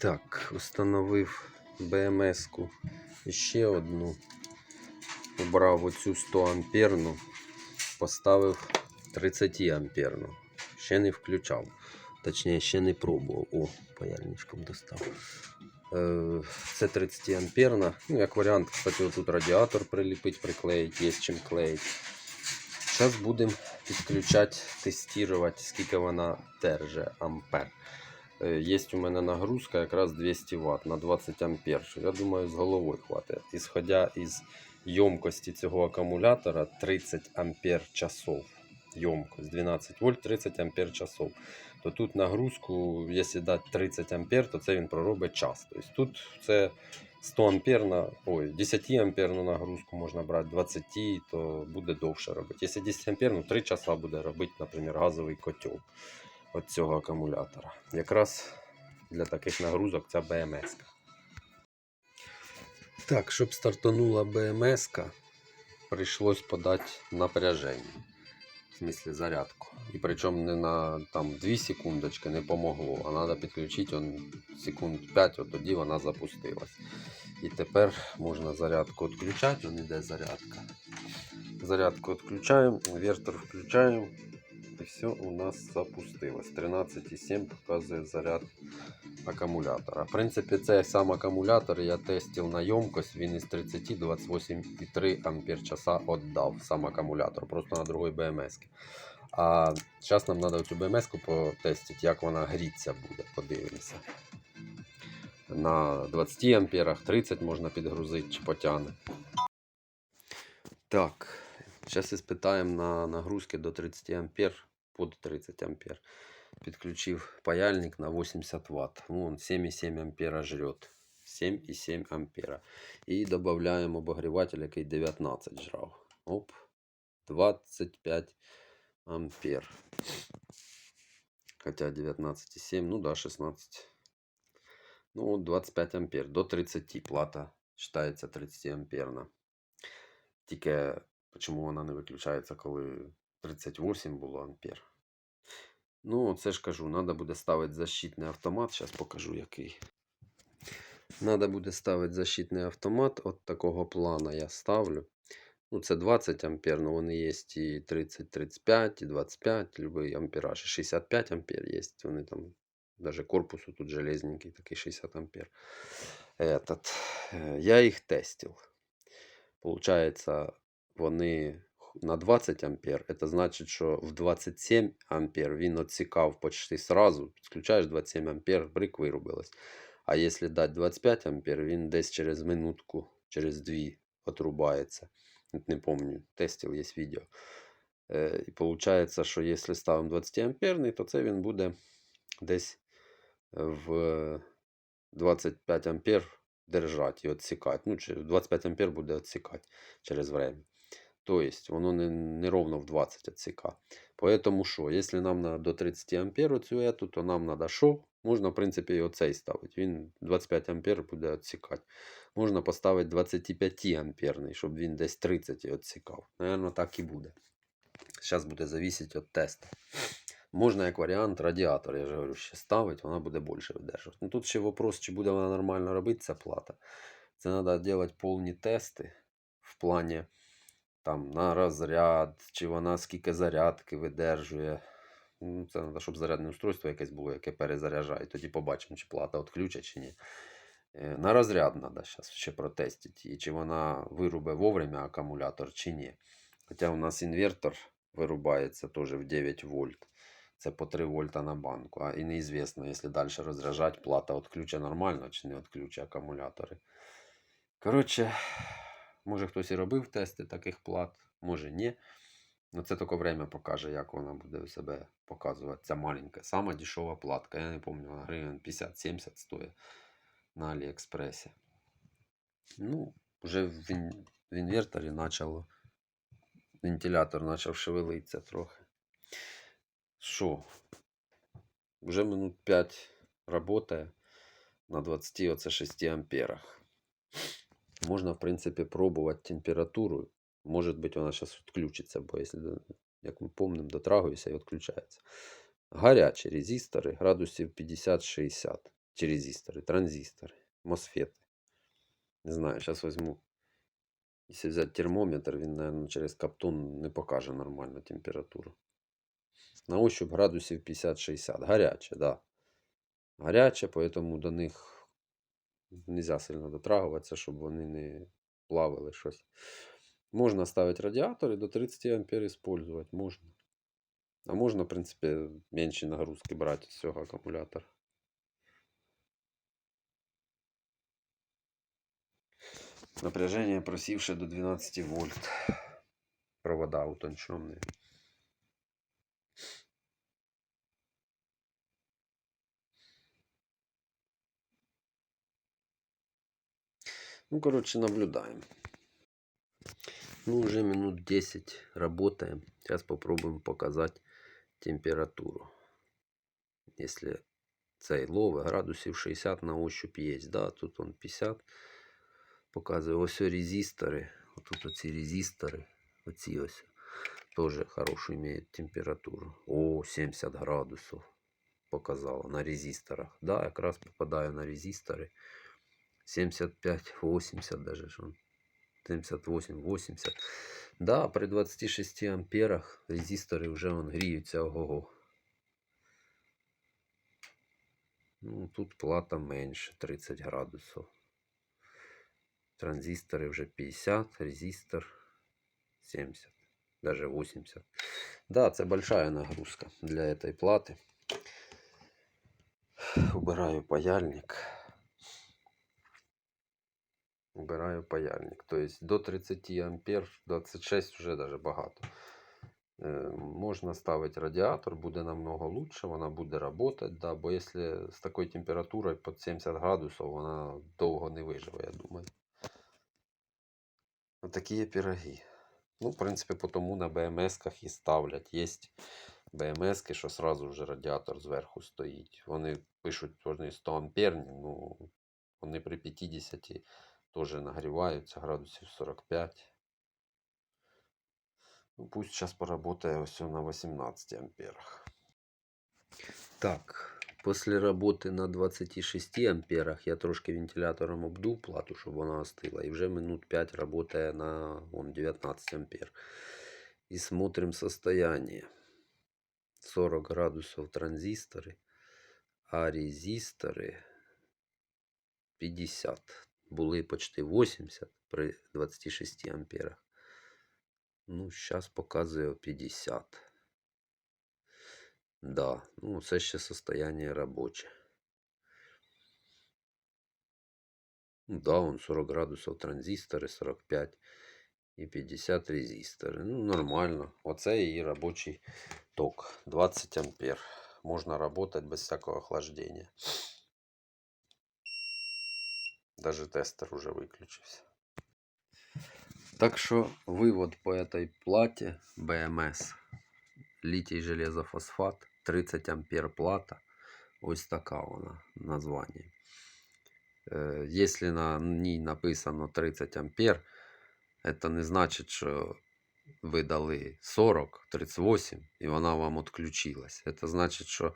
Так, установив БМС-ку ще одну. Убрав оцю 100 амперну, поставив 30 амперну. Ще не включав. Точніше, ще не пробував. О, паяльничком достав. Е, Це 30 амперна. Ну, як варіант, кстати, тут радіатор приліпить, приклеїть, є чим клеїть. Зараз будемо підключати, тестувати, скільки вона держить ампер. Є у мене нагрузка якраз 200 Вт на 20 ампер. Я думаю, з головою хватить. Ісходя із ємкості цього акумулятора 30 ампер часов. Ємкость 12 вольт 30 ампер часов. То тут нагрузку, якщо дати 30 ампер, то це він проробить час. Тобто тут це 100 амперна, ой, 10 амперну нагрузку можна брати, 20, то буде довше робити. Якщо 10 ампер, ну 3 часа буде робити, наприклад, газовий котел від цього акумулятора. Якраз для таких нагрузок ця БМС. Так, щоб стартанула БМС, прийшлось подати напряження. В смысле зарядку. І причому не на там 2 секундочки не помогло, а треба підключити он, секунд 5, от тоді вона запустилась. І тепер можна зарядку відключати, он іде зарядка. Зарядку відключаємо, інвертор включаємо. І все у нас запустилось. 13,7 показує заряд акумулятора. В принципі, цей сам акумулятор я тестив на ємкость, він із 30 28,3 ампер часа віддав сам акумулятор, просто на другій БМС. А зараз нам треба цю БМС потестити, як вона гріться буде. Подивимося. На 20 амперах 30 можна підгрузити чи потягне. Так, зараз іспитаємо на нагрузки до 30 ампер, под 30 ампер. Підключив паяльник на 80 Вт. Ну, он 7,7 ампера жрет. 7,7 ампера. І додаємо обогріватель, який 19 жрав. Оп. 25 ампер. Хотя 19,7, ну да, 16. Ну, от 25 ампер. До 30 плата вважається 30 амперна. Тільки чому вона не виключається, коли 38 було ампер. Ну, це ж кажу, треба буде ставити защитний автомат. Зараз покажу який. Треба буде ставити защитний автомат. От такого плана я ставлю. Ну, це 20 ампер, але вони є і 30, 35, і 25, любий ампераж. 65 ампер є. Вони там, навіть корпусу тут железненький, такий 60 ампер. Этот, е, я їх тестив. Получається, вони на 20 ампер, это значит, що в 27 ампер він відсікав почти сразу. Підключаєш 27 ампер, брик вирубилась. А якщо дати 25 ампер, він десь через минутку, через дві отрубається. От Не помню, тестив є відео. Е, і виходить, що якщо ставимо 20 амперний, то це він буде десь в 25 ампер держати і відсікати. Ну, через 25 ампер буде відсікати через время. Тобто воно не, не ровно в 20 отсека. Поэтому що, якщо нам надо до 30 ампер оцю ету, то нам треба що? Можна, в принципі, і оцей ставити. Він 25 ампер буде відсікати. Можна поставити 25 амперний, щоб він десь 30 відсікав. Наверно, так і буде. Зараз буде залежати від тесту. Можна, як варіант, радіатор, я ж говорю, ще ставити, вона буде більше видержувати. Ну, тут ще вопрос, чи буде вона нормально робити, ця плата. Це треба робити повні тести в плані там на розряд, чи вона скільки зарядки видержує. Ну, Це треба, щоб зарядне устройство якесь було, яке перезаряджає. Тоді побачимо, чи плата відключить, чи ні. Е, На розряд треба зараз ще протестити. І чи вона вирубе вовремя акумулятор, чи ні. Хоча у нас інвертор вирубається теж в 9 вольт. Це по 3 вольта на банку. А і неізвісно, якщо далі розряджати, плата відключить нормально чи не відключить акумулятори. Коротше, може хтось і робив тести таких плат, може ні. Ну це тільки время покаже, як вона буде себе показувати. Ця маленька, сама дешева платка. Я не пам'ятаю, вона гривень 50-70 стоїть на Аліекспресі. Ну, вже в, ін... в інверторі почало. Вентилятор почав шевелитися трохи. Що? Вже минут 5 працює на 26 амперах. Можна, в принципі, пробувати температуру. Може бути, вона зараз відключиться, бо до- як ми пам'ятаємо, дотрагуюся і відключається. Гарячі резистори градусів 50-60. Чи резистори, транзистори, мосфети. Не знаю, зараз візьму. Якщо взяти термометр, він, наверное, через каптон не покаже нормальну температуру. На ощупь градусів 50-60. Гаряче, да. Гаряче, поэтому до них нельзя сильно дотрагуватися, щоб вони не плавили щось. Можна ставити радіатори до 30 ампер использовать, можна. А можна, в принципі, менші нагрузки брати з цього акумулятора. Напряжение просівши до 12 вольт. Провода утонченные. Ну, короче, наблюдаем. Ну, уже минут 10 работаем. Сейчас попробуем показать температуру. Если цей лове градусів 60 на ощупь є. Да, тут он 50 показує. Ось резистори. Отут оці резистори. Оці ось. Тоже хорошую имеют температуру. О, 70 градусов показало на резисторах. Да, якраз попадаю на резистори. 75-80 даже. ж 78-80. Да, при 26 амперах резистори вже вон гріються ого-го. Ну, тут плата менше 30 градусів. Транзистори вже 50, резистор 70, даже 80. Да, це большая нагрузка для этой платы. Убираю паяльник. Убираю паяльник. То есть до 30 ампер, 26 вже даже багато. Е, Можна ставити радіатор, буде намного лучше, вона буде работать, да, бо якщо з такою температурою під 70 градусів, вона довго не виживе, я думаю. Отакі пироги. Ну, в принципі, потому на БМС-ках і ставлять. Є БМС-ки, що сразу вже радіатор зверху стоїть. Вони пишуть, вони 100 амперні, ну, вони при 50 теж нагріваються, градусів 45. Ну, пусть сейчас поработає ось на 18 амперах. Так, после работы на 26 амперах я трошки вентилятором обдув плату, щоб вона остила. І вже минут 5 работає на вон, 19 ампер. І смотрим состояние. 40 градусов транзисторы, а резисторы 50. Були почти 80 при 26 амперах. Ну, зараз показує 50. Да, ну це ще состояние робоче. Да, он 40 градусов транзистори, 45 і 50 резистори. Ну, нормально. Оце її робочий ток. 20 ампер. Можна работать без всякого охлаждения. Даже тестер уже выключился. Так что вывод по этой плате BMS. Литий железофосфат, 30 ампер плата. Ось така вона названня. Е, Якщо на ній написано 30 ампер, це не значить, що ви дали 40, 38 і вона вам відключилась. Це значить, що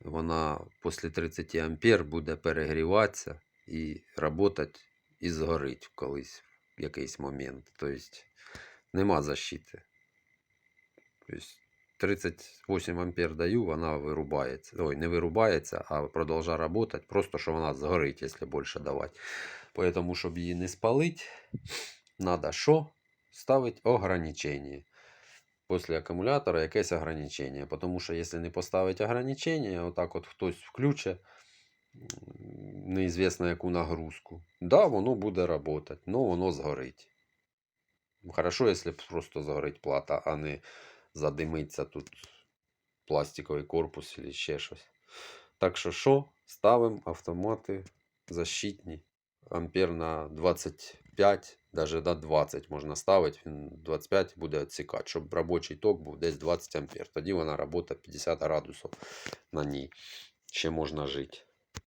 вона після 30 ампер буде перегріватися і працювати і згорить колись в якийсь момент. Тобто нема защити. Тобто 38 ампер даю, вона вирубається. Ой, не вирубається, а продовжує працювати, просто що вона згорить, якщо більше давати. Поэтому, щоб її не спалити, треба що? Ставити ограничення. Після акумулятора якесь ограничення. Тому що якщо не поставити ограничення, отак от хтось включить неізвісно яку нагрузку. Да, воно буде працювати, але воно згорить. Хорошо, якщо просто згорить плата, а не задимиться тут пластиковий корпус чи ще щось. Так що що? Ставимо автомати защитні. Ампер на 25, навіть на 20 можна ставити. Він 25 буде відсікати, щоб робочий ток був десь 20 ампер. Тоді вона працює 50 градусів на ній. Ще можна жити.